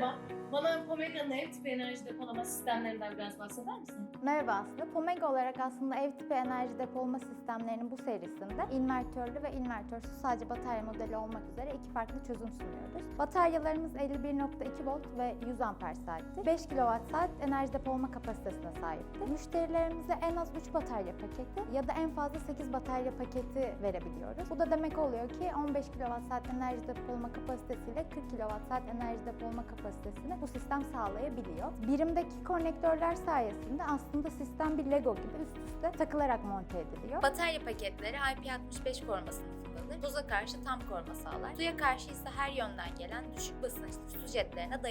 Merhaba, bana Pomega'nın ev tipi enerji depolama sistemlerinden biraz bahseder misin? Merhaba Aslı. Pomega olarak aslında ev tipi enerji depolama sistemlerinin bu serisinde invertörlü ve invertörsüz sadece batarya modeli olmak üzere iki farklı çözüm sunuyoruz. Bataryalarımız 51.2 volt ve 100 amper saattir. 5 kWh saat enerji depolama kapasitesine sahiptir. Müşterilerimize en az 3 batarya paketi ya da en fazla 8 batarya paketi verebiliyoruz. Bu da demek oluyor ki 15 kWh saat enerji depolama kapasitesiyle 40 kWh enerji depolama kapasitesini bu sistem sağlayabiliyor. Birimdeki konnektörler sayesinde aslında sistem bir Lego gibi üst üste takılarak monte ediliyor. Batarya paketleri IP65 koruma sınıfındadır. Toza karşı tam koruma sağlar. Suya karşı ise her yönden gelen düşük basınçlı su jetlerine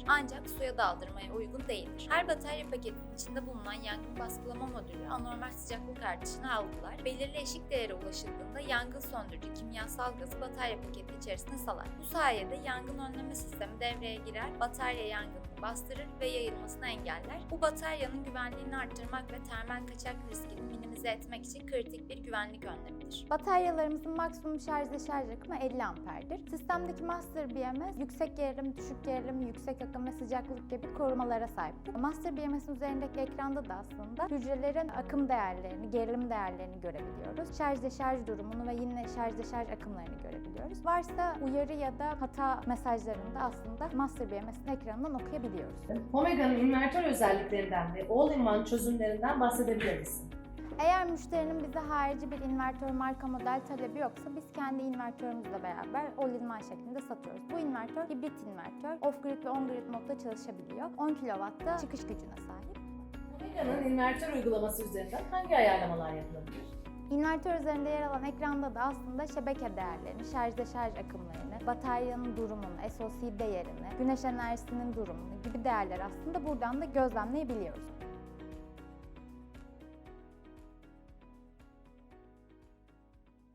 dayanıklıdır. Ancak suya daldırmaya uygun değildir. Her batarya paketinin içinde bulunan yangın baskılama modülü anormal sıcaklık artışını algılar. Belirli eşik değere ulaşıldığında yangın söndürücü kimyasal gazı batarya paketi içerisine salar. Bu sayede yangın önleme sistemi devreye girer, batarya yangını bastırır ve yayılmasını engeller. Bu bataryanın güvenliğini arttırmak ve termal kaçak riskini minimize etmek için kritik bir güvenlik önlemidir. Bataryalarımızın maksimum şarj ve şarj akımı 50 amperdir. Sistemdeki Master BMS yüksek gerilim, düşük gerilim, yüksek akım ve sıcaklık gibi korumalara sahiptir. Master BMS'in üzerindeki ekranda da aslında hücrelerin akım değerlerini, gerilim değerlerini görebiliyoruz. Şarj ve şarj durumunu ve yine şarj ve şarj akımlarını görebiliyoruz. Varsa uyarı ya da hata mesajlarını da aslında Master BMS'in ekranından okuyabiliyoruz. Pomega'nın invertör özelliklerinden ve all-in-one çözümlerinden bahsedebilir misin? Eğer müşterinin bize harici bir invertör marka model talebi yoksa biz kendi invertörümüzle beraber all-in-one şeklinde satıyoruz. Bu invertör hibrit invertör, off-grid ve on-grid modda çalışabiliyor. 10 kW'da çıkış gücüne sahip. Pomega'nın invertör uygulaması üzerinden hangi ayarlamalar yapılabilir? İnvertör üzerinde yer alan ekranda da aslında şebeke değerlerini, şarjda şarj akımlarını, bataryanın durumunu, SOC değerini, güneş enerjisinin durumunu gibi değerler aslında buradan da gözlemleyebiliyoruz.